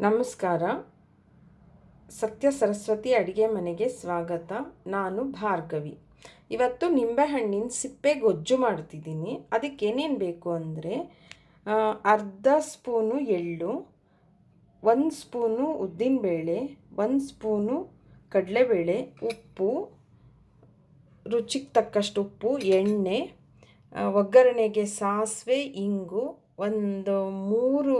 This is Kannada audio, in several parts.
ನಮಸ್ಕಾರ. ಸತ್ಯ ಸರಸ್ವತಿ ಅಡುಗೆ ಮನೆಗೆ ಸ್ವಾಗತ. ನಾನು ಭಾರ್ಗವಿ. ಇವತ್ತು ನಿಂಬೆಹಣ್ಣಿನ ಸಿಪ್ಪೆ ಗೊಜ್ಜು ಮಾಡ್ತಿದ್ದೀನಿ. ಅದಕ್ಕೆ ಏನೇನು ಬೇಕು ಅಂದರೆ ಅರ್ಧ ಸ್ಪೂನು ಎಳ್ಳು, ಒಂದು ಸ್ಪೂನು ಉದ್ದಿನಬೇಳೆ, ಒಂದು ಸ್ಪೂನು ಕಡಲೆಬೇಳೆ, ಉಪ್ಪು, ರುಚಿಗೆ ತಕ್ಕಷ್ಟು ಉಪ್ಪು, ಎಣ್ಣೆ ಒಗ್ಗರಣೆಗೆ ಸಾಸಿವೆ, ಇಂಗು, ಒಂದು ಮೂರು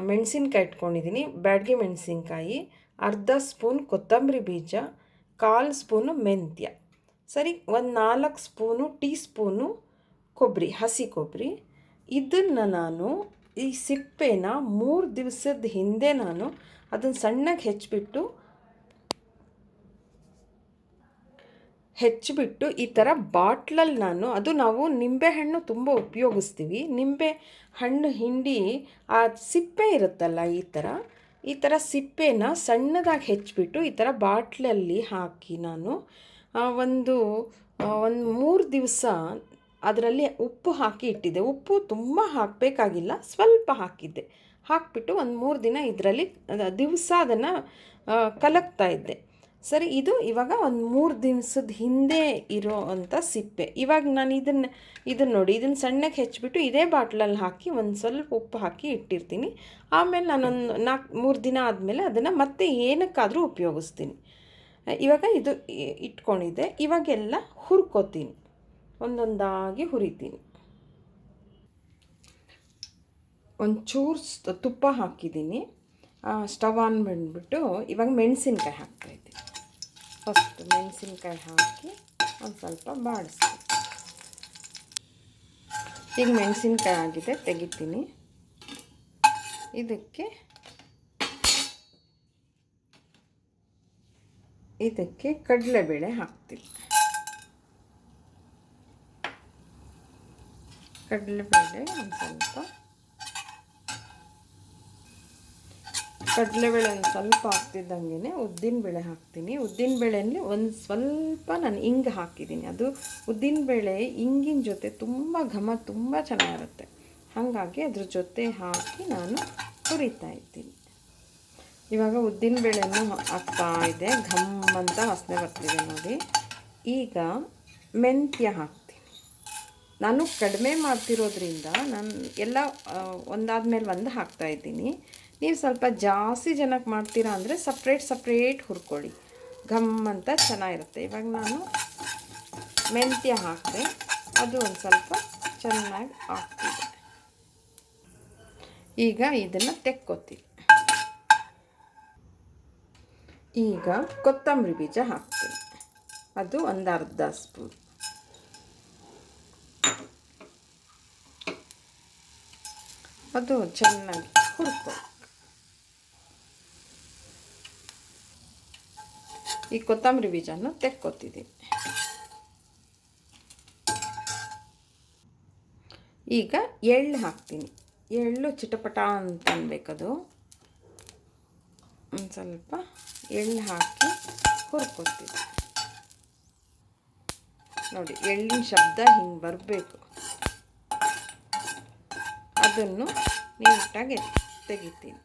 ಮೆಣಸಿನ್ಕಾಯಿ ಇಟ್ಕೊಂಡಿದ್ದೀನಿ. ಬ್ಯಾಡ್ಗೆ ಮೆಣಸಿನ್ಕಾಯಿ, ಅರ್ಧ ಸ್ಪೂನ್ ಕೊತ್ತಂಬರಿ ಬೀಜ, ಕಾಲು ಸ್ಪೂನು ಮೆಂತ್ಯ. ಸರಿ, ಒಂದು ನಾಲ್ಕು ಸ್ಪೂನು ಟೀ ಸ್ಪೂನು ಕೊಬ್ಬರಿ ಹಸಿ ಕೊಬ್ಬರಿ ಇದನ್ನು ನಾನು ಈ ಸಿಪ್ಪೆನ ಮೂರು ದಿವಸದ ಹಿಂದೆ ನಾನು ಅದನ್ನು ಸಣ್ಣಗೆ ಹೆಚ್ಚಿಬಿಟ್ಟು ಹೆಚ್ಚಿಬಿಟ್ಟು ಈ ಥರ ಬಾಟ್ಲಲ್ಲಿ ನಾನು, ಅದು ನಾವು ನಿಂಬೆಹಣ್ಣು ತುಂಬ ಉಪಯೋಗಿಸ್ತೀವಿ. ನಿಂಬೆ ಹಣ್ಣು ಹಿಂಡಿ ಆ ಸಿಪ್ಪೆ ಇರುತ್ತಲ್ಲ ಈ ಥರ ಈ ಥರ ಸಿಪ್ಪೆನ ಸಣ್ಣದಾಗಿ ಹೆಚ್ಚಿಬಿಟ್ಟು ಈ ಥರ ಬಾಟ್ಲಲ್ಲಿ ಹಾಕಿ ನಾನು ಒಂದು ಒಂದು ಮೂರು ದಿವಸ ಅದರಲ್ಲಿ ಉಪ್ಪು ಹಾಕಿ ಇಟ್ಟಿದ್ದೆ. ಉಪ್ಪು ತುಂಬ ಹಾಕಬೇಕಾಗಿಲ್ಲ, ಸ್ವಲ್ಪ ಹಾಕಿದ್ದೆ. ಹಾಕಿಬಿಟ್ಟು ಒಂದು ಮೂರು ದಿನ ಇದರಲ್ಲಿ ದಿವಸ ಅದನ್ನು ಕಲಕ್ತಾ ಇದ್ದೆ. ಸರಿ, ಇದು ಇವಾಗ ಒಂದು ಮೂರು ದಿವಸದ ಹಿಂದೆ ಇರೋ ಅಂಥ ಸಿಪ್ಪೆ. ಇವಾಗ ನಾನು ಇದನ್ನು ಇದನ್ನು ನೋಡಿ ಇದನ್ನು ಸಣ್ಣಕ್ಕೆ ಹೆಚ್ಚಿಬಿಟ್ಟು ಇದೇ ಬಾಟ್ಲಲ್ಲಿ ಹಾಕಿ ಒಂದು ಸ್ವಲ್ಪ ಉಪ್ಪು ಹಾಕಿ ಇಟ್ಟಿರ್ತೀನಿ. ಆಮೇಲೆ ನಾನೊಂದು ನಾಲ್ಕು ಮೂರು ದಿನ ಆದಮೇಲೆ ಅದನ್ನು ಮತ್ತೆ ಏನಕ್ಕಾದರೂ ಉಪಯೋಗಿಸ್ತೀನಿ. ಇವಾಗ ಇದು ಇಟ್ಕೊಂಡಿದ್ದೆ. ಇವಾಗೆಲ್ಲ ಹುರ್ಕೋತೀನಿ. ಒಂದೊಂದಾಗಿ ಹುರಿತೀನಿ. ಒಂಚೂರು ತುಪ್ಪ ಹಾಕಿದ್ದೀನಿ. ಸ್ಟವ್ ಆನ್ ಬಂದ್ಬಿಟ್ಟು ಇವಾಗ ಮೆಣಸಿನ್ಕಾಯಿ ಹಾಕ್ತಾಯಿದ್ದೀನಿ ಫಸ್ಟ್ ಮೆಣಸಿನ್ಕಾಯಿ ಹಾಕಿ ಒಂದು ಸ್ವಲ್ಪ ಬಾಡಿಸ್ತೀನಿ ಈಗ ಮೆಣಸಿನ್ಕಾಯಿ ಆಗಿದೆ ತೆಗಿತೀನಿ ಇದಕ್ಕೆ ಇದಕ್ಕೆ ಕಡಲೆಬೇಳೆ ಹಾಕ್ತೀನಿ ಕಡಲೆಬೇಳೆ ಒಂದು ಸ್ವಲ್ಪ ಕಡಲೆಬೇಳೆ ಒಂದು ಸ್ವಲ್ಪ ಹಾಕ್ತಿದ್ದಂಗೆ ಉದ್ದಿನಬೇಳೆ ಹಾಕ್ತೀನಿ. ಉದ್ದಿನಬೇಳೆಯಲ್ಲಿ ಒಂದು ಸ್ವಲ್ಪ ನಾನು ಇಂಗು ಹಾಕಿದ್ದೀನಿ. ಅದು ಉದ್ದಿನಬೇಳೆ ಇಂಗಿನ ಜೊತೆ ತುಂಬ ಘಮ ತುಂಬ ಚೆನ್ನಾಗಿರುತ್ತೆ. ಹಾಗಾಗಿ ಅದ್ರ ಜೊತೆ ಹಾಕಿ ನಾನು ಹುರಿತಾ ಇದ್ದೀನಿ. ಇವಾಗ ಉದ್ದಿನಬೇಳೆನೂ ಹಾಕ್ತಾ ಇದೆ. ಘಮ್ ಅಂತ ವಾಸನೆ ಬರ್ತಿದೆ ನೋಡಿ. ಈಗ ಮೆಂತ್ಯ ಹಾಕ್ತೀನಿ. ನಾನು ಕಡಿಮೆ ಮಾಡ್ತಿರೋದ್ರಿಂದ ನಾನು ಎಲ್ಲ ಒಂದಾದ ಮೇಲೆ ಒಂದು ಹಾಕ್ತಾ ಇದ್ದೀನಿ. ನೀವು ಸ್ವಲ್ಪ ಜಾಸ್ತಿ ಜನಕ್ಕೆ ಮಾಡ್ತೀರಾ ಅಂದರೆ ಸಪ್ರೇಟ್ ಸಪ್ರೇಟ್ ಹುರ್ಕೊಳ್ಳಿ. ಘಮ್ ಅಂತ ಚೆನ್ನಾಗಿರುತ್ತೆ. ಇವಾಗ ನಾನು ಮೆಂತ್ಯ ಹಾಕಿದೆ, ಅದು ಒಂದು ಸ್ವಲ್ಪ ಚೆನ್ನಾಗಿ ಹಾಕ್ತಿದೆ ಈಗ ಇದನ್ನು ತೆಕ್ಕೋತೀವಿ. ಈಗ ಕೊತ್ತಂಬರಿ ಬೀಜ ಹಾಕ್ತೀನಿ. ಅದು ಒಂದು ಅರ್ಧ ಸ್ಪೂನ್. ಅದು ಚೆನ್ನಾಗಿ ಹುರ್ಕೊ ಈ ಕೊತ್ತಂಬರಿ ಬೀಜನ ತೆಕ್ಕೋತಿದ್ದೀನಿ ಈಗ ಎಳ್ಳು ಹಾಕ್ತೀನಿ. ಎಳ್ಳು ಚಿಟಪಟ ಅಂತ ಅನ್ಬೇಕದು. ಒಂದು ಸ್ವಲ್ಪ ಎಳ್ಳು ಹಾಕಿ ಹುರ್ಕೊತೀವಿ ನೋಡಿ, ಎಳ್ಳಿನ ಶಬ್ದ ಹಿಂಗೆ ಬರಬೇಕು. ಅದನ್ನು ನೀಟಾಗಿ ತೆಗಿತೀನಿ.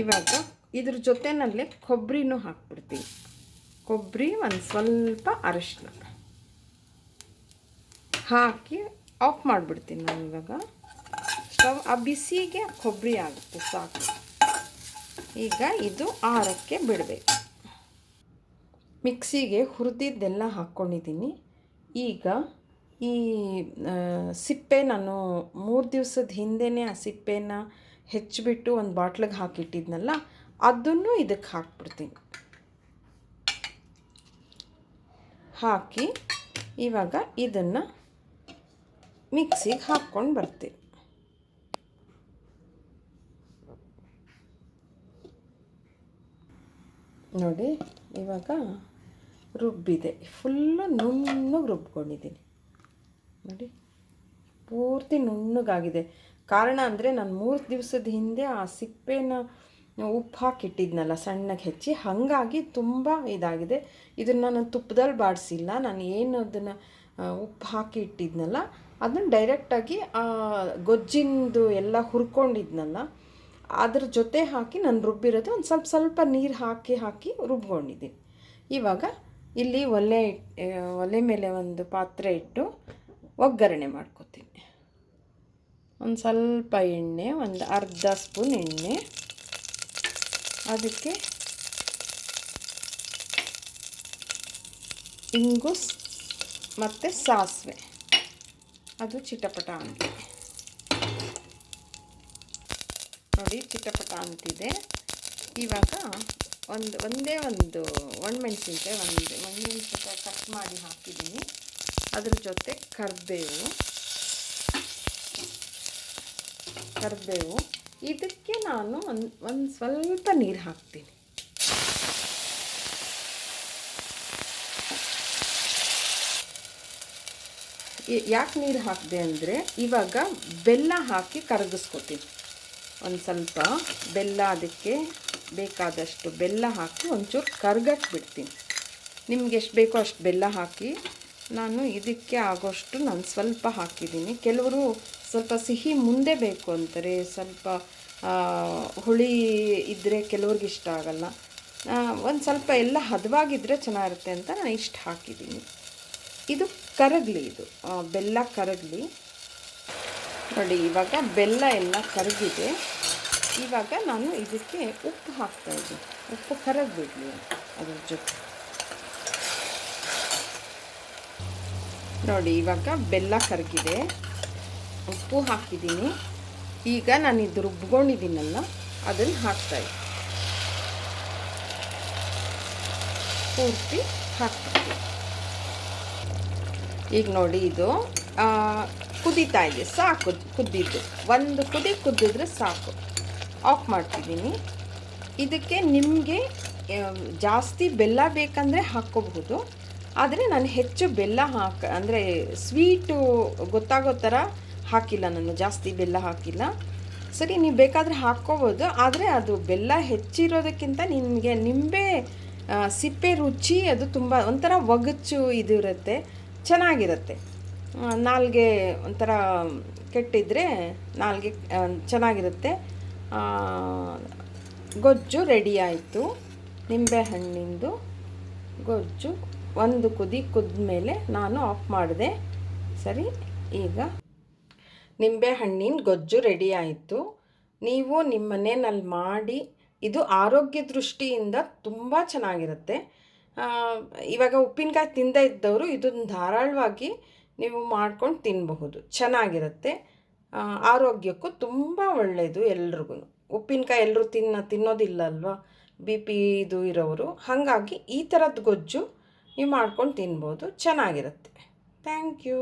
ಇವಾಗ ಇದ್ರ ಜೊತೆನಲ್ಲೇ ಕೊಬ್ಬರಿನೂ ಹಾಕ್ಬಿಡ್ತೀನಿ. ಕೊಬ್ಬರಿ ಒಂದು ಸ್ವಲ್ಪ ಅರಿಶಿನ ಹಾಕಿ ಆಫ್ ಮಾಡಿಬಿಡ್ತೀನಿ ನಾನು ಇವಾಗ. ಸ್ಟವ್, ಆ ಬಿಸಿಗೆ ಕೊಬ್ಬರಿ ಆಗುತ್ತೆ ಸಾಕು. ಈಗ ಇದು ಆರಕ್ಕೆ ಬಿಡಬೇಕು. ಮಿಕ್ಸಿಗೆ ಹುರಿದಿದ್ದೆಲ್ಲ ಹಾಕ್ಕೊಂಡಿದ್ದೀನಿ ಈಗ ಈ ಸಿಪ್ಪೆ ನಾನು ಮೂರು ದಿವಸದ ಹಿಂದೆಯೇ ಆ ಸಿಪ್ಪೆನ ಹೆಚ್ಚಿಬಿಟ್ಟು ಒಂದು ಬಾಟ್ಲಿಗೆ ಹಾಕಿಟ್ಟಿದ್ನಲ್ಲ, ಅದನ್ನು ಇದಕ್ಕೆ ಹಾಕ್ಬಿಡ್ತೀನಿ. ಹಾಕಿ ಇವಾಗ ಇದನ್ನು ಮಿಕ್ಸಿಗೆ ಹಾಕ್ಕೊಂಡು ಬರ್ತೀನಿ. ನೋಡಿ, ಇವಾಗ ರುಬ್ಬಿದೆ. ಫುಲ್ಲು ನುಣ್ಣಗೆ ರುಬ್ಕೊಂಡಿದ್ದೀನಿ. ನೋಡಿ, ಪೂರ್ತಿ ನುಣ್ಣಗಾಗಿದೆ. ಕಾರಣ ಅಂದರೆ ನಾನು ಮೂರು ದಿವಸದ ಹಿಂದೆ ಆ ಸಿಪ್ಪೆನ ಉಪ್ಪು ಹಾಕಿಟ್ಟಿದ್ನಲ್ಲ, ಸಣ್ಣಗೆ ಹೆಚ್ಚಿ. ಹಾಗಾಗಿ ತುಂಬ ಇದಾಗಿದೆ. ಇದನ್ನು ನಾನು ತುಪ್ಪದಲ್ಲಿ ಬಾಡಿಸಿಲ್ಲ. ನಾನು ಏನು ಅದನ್ನು ಉಪ್ಪು ಹಾಕಿ ಇಟ್ಟಿದ್ನಲ್ಲ ಅದನ್ನು ಡೈರೆಕ್ಟಾಗಿ ಆ, ಗೊಜ್ಜಿಂದು ಎಲ್ಲ ಹುರ್ಕೊಂಡಿದ್ನಲ್ಲ, ಅದ್ರ ಜೊತೆ ಹಾಕಿ ನಾನು ರುಬ್ಬಿರೋದು. ಒಂದು ಸ್ವಲ್ಪ ಸ್ವಲ್ಪ ನೀರು ಹಾಕಿ ಹಾಕಿ ರುಬ್ಕೊಂಡಿದ್ದೀನಿ. ಇವಾಗ ಇಲ್ಲಿ ಒಲೆ ಒಲೆ ಮೇಲೆ ಒಂದು ಪಾತ್ರೆ ಇಟ್ಟು ಒಗ್ಗರಣೆ ಮಾಡ್ಕೊತೀನಿ. ಒಂದು ಸ್ವಲ್ಪ ಎಣ್ಣೆ, ಒಂದು ಅರ್ಧ ಸ್ಪೂನ್ ಎಣ್ಣೆ. ಅದಕ್ಕೆ ಇಂಗು ಮತ್ತು ಸಾಸಿವೆ. ಅದು ಚಿಟಪಟ ಅಂತ. ನೋಡಿ, ಚಿಟಪಟ ಅಂತಿದೆ. ಇವಾಗ ಒಂದು, ಒಂದೇ ಒಂದು ಒಣಮೆಣಸಿನ್ಕಾಯಿ ಒಂದು, ಒಣಮೆಣಸಿನ್ಕಾಯಿ ಕಟ್ ಮಾಡಿ ಹಾಕಿದ್ದೀನಿ. ಅದ್ರ ಜೊತೆ ಕರಿಬೇವು. ಕರಿಬೇವು ಇದಕ್ಕೆ ನಾನು ಒಂದು ಒಂದು ಸ್ವಲ್ಪ ನೀರು ಹಾಕ್ತೀನಿ. ಯಾಕೆ ನೀರು ಹಾಕಿದೆ ಅಂದರೆ ಇವಾಗ ಬೆಲ್ಲ ಹಾಕಿ ಕರಗಿಸ್ಕೊತೀನಿ. ಒಂದು ಸ್ವಲ್ಪ ಬೆಲ್ಲ ಅದಕ್ಕೆ ಬೇಕಾದಷ್ಟು ಬೆಲ್ಲ ಹಾಕಿ ಒಂಚೂರು ಕರ್ಗಕ್ಕೆ ಬಿಡ್ತೀನಿ. ನಿಮ್ಗೆ ಎಷ್ಟು ಬೇಕೋ ಅಷ್ಟು ಬೆಲ್ಲ ಹಾಕಿ ನಾನು ಇದಕ್ಕೆ ಆಗೋಷ್ಟು ನಾನು ಸ್ವಲ್ಪ ಹಾಕಿದ್ದೀನಿ. ಕೆಲವರು ಸ್ವಲ್ಪ ಸಿಹಿ ಮುಂದೆ ಬೇಕು ಅಂತಾರೆ. ಸ್ವಲ್ಪ ಹುಳಿ ಇದ್ದರೆ ಕೆಲವ್ರಿಗೆ ಇಷ್ಟ ಆಗಲ್ಲ. ಒಂದು ಸ್ವಲ್ಪ ಎಲ್ಲ ಹದವಾಗಿದ್ದರೆ ಚೆನ್ನಾಗಿರುತ್ತೆ ಅಂತ ನಾನು ಇಷ್ಟು ಹಾಕಿದ್ದೀನಿ. ಇದು ಕರಗಲಿ ಇದು. ಬೆಲ್ಲ ಕರಗಲಿ. ನೋಡಿ, ಇವಾಗ ಬೆಲ್ಲ ಎಲ್ಲ ಕರಗಿದೆ. ಇವಾಗ ನಾನು ಇದಕ್ಕೆ ಉಪ್ಪು ಹಾಕ್ತಾಯಿದ್ದೀನಿ ಉಪ್ಪು ಕರಗಬಿಡ್ಲಿ ಅದ್ರ ಜೊತೆ. ನೋಡಿ, ಇವಾಗ ಬೆಲ್ಲ ಕರಗಿದೆ ಉಪ್ಪು ಹಾಕಿದ್ದೀನಿ. ಈಗ ನಾನು ಇದು ರುಬ್ಕೊಂಡಿದ್ದೀನಲ್ಲ, ಅದನ್ನು ಹಾಕ್ತಾ ಇದ್ದೀನಿ. ಪೂರ್ತಿ ಹಾಕ್ತೀನಿ ಈಗ ನೋಡಿ ಇದು ಕುದೀತಾ ಇದೆ. ಸಾಕು, ಕುದ್ದಿದ್ದು. ಒಂದು ಕುದಿ ಕುದ್ದಿದ್ರೆ ಸಾಕು. ಆಫ್ ಮಾಡ್ತಿದ್ದೀನಿ. ಇದಕ್ಕೆ ನಿಮಗೆ ಜಾಸ್ತಿ ಬೆಲ್ಲ ಬೇಕಂದರೆ ಹಾಕ್ಕೋಬಹುದು. ಆದರೆ ನಾನು ಹೆಚ್ಚು ಬೆಲ್ಲ ಹಾಕ, ಅಂದರೆ ಸ್ವೀಟು ಗೊತ್ತಾಗೋ ಥರ ಹಾಕಿಲ್ಲ ನಾನು, ಜಾಸ್ತಿ ಬೆಲ್ಲ ಹಾಕಿಲ್ಲ. ಸರಿ, ನೀವು ಬೇಕಾದರೆ ಹಾಕ್ಕೋಬೋದು, ಆದರೆ ಅದು ಬೆಲ್ಲ ಹೆಚ್ಚಿರೋದಕ್ಕಿಂತ ನಿಮಗೆ ನಿಂಬೆ ಸಿಪ್ಪೆ ರುಚಿ ಅದು ತುಂಬ ಒಂಥರ ಒಗಚು ಇದಿರುತ್ತೆ, ಚೆನ್ನಾಗಿರುತ್ತೆ. ನಾಲ್ಗೆ ಒಂಥರ ಕೆಟ್ಟಿದ್ರೆ ನಾಲ್ಗೆ ಚೆನ್ನಾಗಿರುತ್ತೆ. ಗೊಜ್ಜು ರೆಡಿ ಆಯಿತು. ನಿಂಬೆಹಣ್ಣಿಂದು ಗೊಜ್ಜು ಒಂದು ಕುದಿ ಕುದ್ಮೇಲೆ ನಾನು ಆಫ್ ಮಾಡಿದೆ. ಸರಿ, ಈಗ ನಿಂಬೆಹಣ್ಣಿನ ಗೊಜ್ಜು ರೆಡಿ ಆಯಿತು. ನೀವು ನಿಮ್ಮ ಮನೆಯಲ್ಲಿ ಮಾಡಿ, ಇದು ಆರೋಗ್ಯ ದೃಷ್ಟಿಯಿಂದ ತುಂಬ ಚೆನ್ನಾಗಿರುತ್ತೆ. ಇವಾಗ ಉಪ್ಪಿನಕಾಯಿ ತಿಂದ ಇದ್ದವರು ಇದನ್ನು ಧಾರಾಳವಾಗಿ ನೀವು ಮಾಡ್ಕೊಂಡು ತಿನ್ನಬಹುದು ಚೆನ್ನಾಗಿರುತ್ತೆ. ಆರೋಗ್ಯಕ್ಕೂ ತುಂಬ ಒಳ್ಳೆಯದು ಎಲ್ರಿಗೂ ಉಪ್ಪಿನಕಾಯಿ ಎಲ್ಲರೂ ತಿನ್ನ ತಿನ್ನೋದಿಲ್ಲ ಅಲ್ವಾ ಬಿ ಪಿ ಇದು ಇರೋರು ಹಾಗಾಗಿ ಈ ಥರದ್ದು ಗೊಜ್ಜು ನೀವು ಮಾಡ್ಕೊಂಡು ತಿನ್ಬೋದು. ಚೆನ್ನಾಗಿರುತ್ತೆ. Thank you